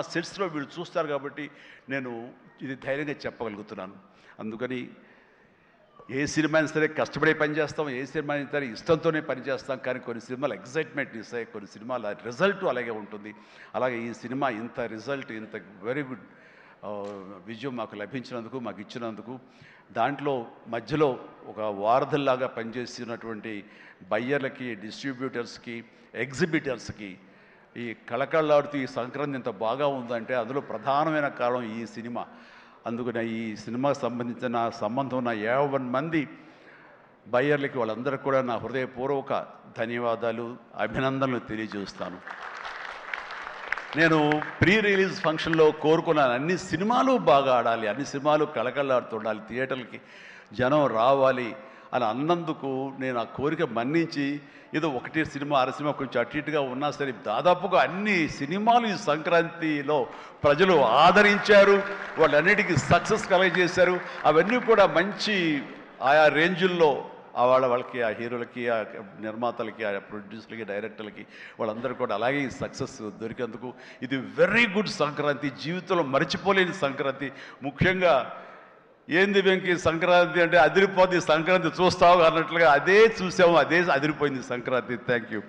ఆ సెట్స్లో వీళ్ళు చూస్తారు కాబట్టి నేను ఇది ధైర్యంగా చెప్పగలుగుతున్నాను. అందుకని ఏ సినిమా అయినా సరే కష్టపడే పని చేస్తాం ఏ సినిమా అయినా సరే ఇష్టంతోనే పని చేస్తాం. కానీ కొన్ని సినిమాలు ఎగ్జైట్మెంట్ ఇస్తాయి కొన్ని సినిమాల రిజల్ట్ అలాగే ఉంటుంది. అలాగే ఈ సినిమా ఇంత రిజల్ట్ ఇంత వెరీ గుడ్ విజయం మాకు లభించినందుకు మాకు ఇచ్చినందుకు దాంట్లో మధ్యలో ఒక వారధల్లాగా పనిచేస్తున్నటువంటి బయ్యర్లకి డిస్ట్రిబ్యూటర్స్కి ఎగ్జిబిటర్స్కి ఈ కళకళలాడుతూ ఈ సంక్రాంతి ఇంత బాగా ఉందంటే అందులో ప్రధానమైన కారణం ఈ సినిమా. అందుకనే ఈ సినిమాకు సంబంధించిన సంబంధం ఉన్న యాభై మంది బయ్యర్లకి వాళ్ళందరికీ కూడా నా హృదయపూర్వక ధన్యవాదాలు అభినందనలు తెలియజేస్తాను. నేను ప్రీ రిలీజ్ ఫంక్షన్లో కోరుకున్నాను అన్ని సినిమాలు బాగా ఆడాలి అన్ని సినిమాలు కళకళలాడుతుండాలి థియేటర్లకి జనం రావాలి అని అన్నందుకు నేను ఆ కోరిక మన్నించి ఏదో ఒకటి సినిమా అర సినిమా కొంచెం అటు ఇటుగా ఉన్నా సరే దాదాపుగా అన్ని సినిమాలు ఈ సంక్రాంతిలో ప్రజలు ఆదరించారు. వాళ్ళన్నిటికీ సక్సెస్ కలగజేశారు. అవన్నీ కూడా మంచి ఆయా రేంజుల్లో ఆ వాళ్ళ వాళ్ళకి ఆ హీరోలకి ఆ నిర్మాతలకి ఆ ప్రొడ్యూసర్లకి డైరెక్టర్లకి వాళ్ళందరూ కూడా అలాగే ఈ సక్సెస్ దొరికేందుకు ఇది వెరీ గుడ్ సంక్రాంతి. జీవితంలో మర్చిపోలేని సంక్రాంతి. ముఖ్యంగా ఏంది వెంకి సంక్రాంతి అంటే అదిరిపోద్ది సంక్రాంతి చూస్తావు అన్నట్లుగా అదే చూసాము అదే అదిరిపోయింది సంక్రాంతి. Thank you